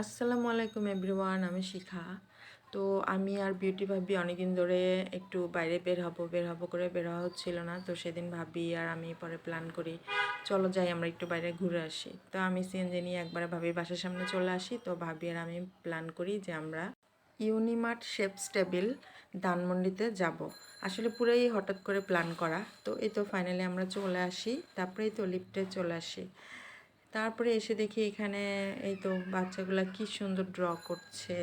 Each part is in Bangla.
আসসালামু আলাইকুম এভরিওয়ান, আমি শিখা। তো আমি আর বিউটি ভাবি অনেকদিন ধরে একটু বাইরে বের হব বের হব করে বের হওয়া হচ্ছিল না। তো সেদিন ভাবি আর আমি পরে প্ল্যান করি, চলো যাই আমরা একটু বাইরে ঘুরে আসি। তো আমি সিএনজি নিয়ে একবারে ভাবির বাসার সামনে চলে আসি। তো ভাবি আর আমি প্ল্যান করি যে আমরা ইউনিমার্ট শেপস টেবিল ধানমন্ডিতে যাব। আসলে পুরাই হঠাৎ করে প্ল্যান করা। তো এই তো ফাইনালি আমরা চলে আসি, তারপরেই তো লিফটে চলে আসি। তারপরে এসে দেখি এখানে এই তো বাচ্চাগুলো কি সুন্দর ড্র করছে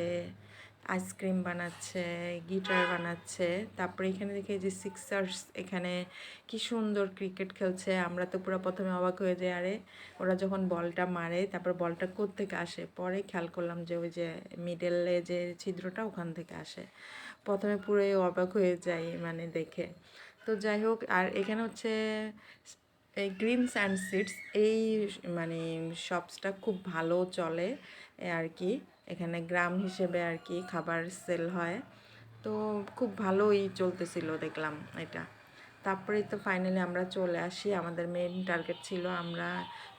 আইসক্রিম বানাচ্ছে গিটার বানাচ্ছে। তারপরে এখানে দেখি যে সিক্সার্স এখানে কি সুন্দর ক্রিকেট খেলছে। আমরা তো পুরো প্রথমে অবাক হয়ে যাই, আরে ওরা যখন বলটা মারে, তারপর বলটা থেকে আসে? পরে খেয়াল করলাম যে ওই যে মিডলে যে ছিদ্রটা ওখান থেকে আসে। প্রথমে পুরোই অবাক হয়ে যাই মানে দেখে। তো যাই হোক, আর এখানে হচ্ছে এই গ্রিনস অ্যান্ড সিডস এই মানে শপসটা খুব ভালো চলে আর কি। এখানে গ্রাম হিসেবে আর কি খাবার সেল হয়। তো খুব ভালোই চলতেছিল, দেখলাম এটা। তারপরে তো ফাইনালি আমরা চলে আসি। আমাদের মেন টার্গেট ছিল আমরা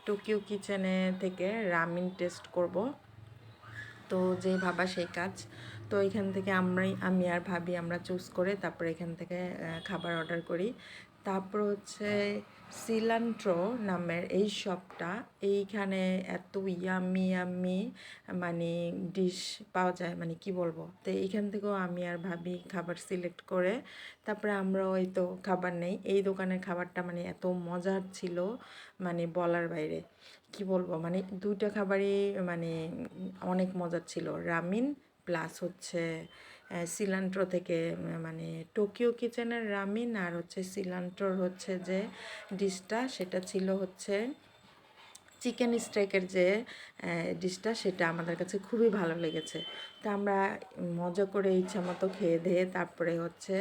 টোকিও কিচেনে থেকে রামিন টেস্ট করব। তো যে ভাবা সেই কাজ। তো এখান থেকে আমরাই, আমি আর ভাবি আমরা চুজ করে তারপরে এখান থেকে খাবার অর্ডার করি। তারপর হচ্ছে সিলান্ট্রো নামের এই শপটা এইখানে এত ইয়ামি ইয়ামি মানে ডিশ পাওয়া যায় মানে কি বলব? তো এইখান থেকেও আমি আর ভাবি খাবার সিলেক্ট করে, তারপরে আমরা ওই তো খাবার নেই। এই দোকানের খাবারটা মানে এত মজার ছিল মানে বলার বাইরে। কি বলব? মানে দুইটা খাবারই মানে অনেক মজার ছিল। রামিন প্লাস হচ্ছে সিলান্ট্রো থেকে মানে টোকিও কিচেনের রামিন আর হচ্ছে সিলান্ট্রোর হচ্ছে যে ডিশটা, সেটা ছিল হচ্ছে চিকেন স্টেকের যে ডিশটা, সেটা আমাদের কাছে খুবই ভালো লেগেছে। তা আমরা মজা করে ইচ্ছা মতো খেয়ে দিয়ে তারপরে হচ্ছে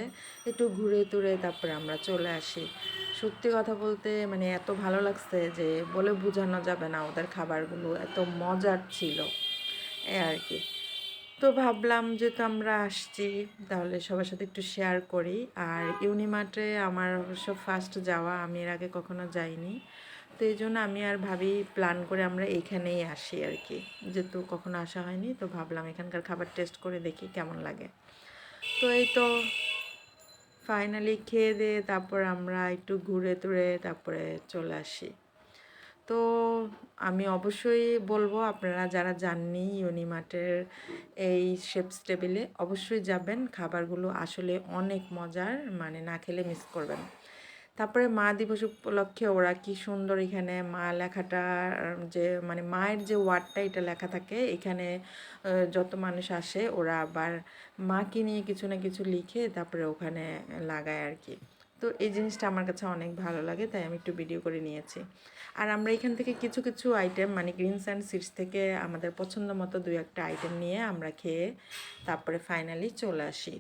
একটু ঘুরে তুরে তারপরে আমরা চলে আসি। সত্যি কথা বলতে মানে এত ভালো লাগছে যে বলে বোঝানো যাবে না ওদের খাবারগুলো, এত মজার ছিল। এ আর কি। তো ভাবলাম যেহেতু আমরা আসছি, তাহলে সবার সাথে একটু শেয়ার করি। আর ইউনিমার্টে আমার অবশ্য ফার্স্ট যাওয়া, আমি এর আগে কখনো যাইনি। তো এই জন্য আমি আর ভাবি প্ল্যান করে আমরা এখানেই আসি আর কি। যেহেতু কখনো আসা হয়নি, তো ভাবলাম এখানকার খাবার টেস্ট করে দেখি কেমন লাগে। তো এই তো ফাইনালি খেয়ে দিয়ে তারপর আমরা একটু ঘুরে তুরে তারপরে চলে আসি। তো আমি অবশ্যই বলব, আপনারা যারা যাননি ইউনিমার্টের এই শেপস টেবিলে, অবশ্যই যাবেন। খাবারগুলো আসলে অনেক মজার মানে না খেলে মিস করবেন। তারপরে মা দিবস উপলক্ষে ওরা কি সুন্দর এখানে মা লেখাটা, যে মানে মায়ের যে ওয়ার্ডটা এটা লেখা থাকে, এখানে যত মানুষ আসে ওরা আবার মাকে নিয়ে কিছু না কিছু লিখে তারপরে ওখানে লাগায় আর কি। তো এই জিনিসটা আমার কাছে অনেক ভালো লাগে, তাই আমি একটু ভিডিও করে নিয়েছি। আর আমরা এখান থেকে কিছু কিছু আইটেম মানে গ্রিনস অ্যান্ড সিডস থেকে আমাদের পছন্দ মতো দু একটা আইটেম নিয়ে আমরা খেয়ে তারপরে ফাইনালি চলে আসি।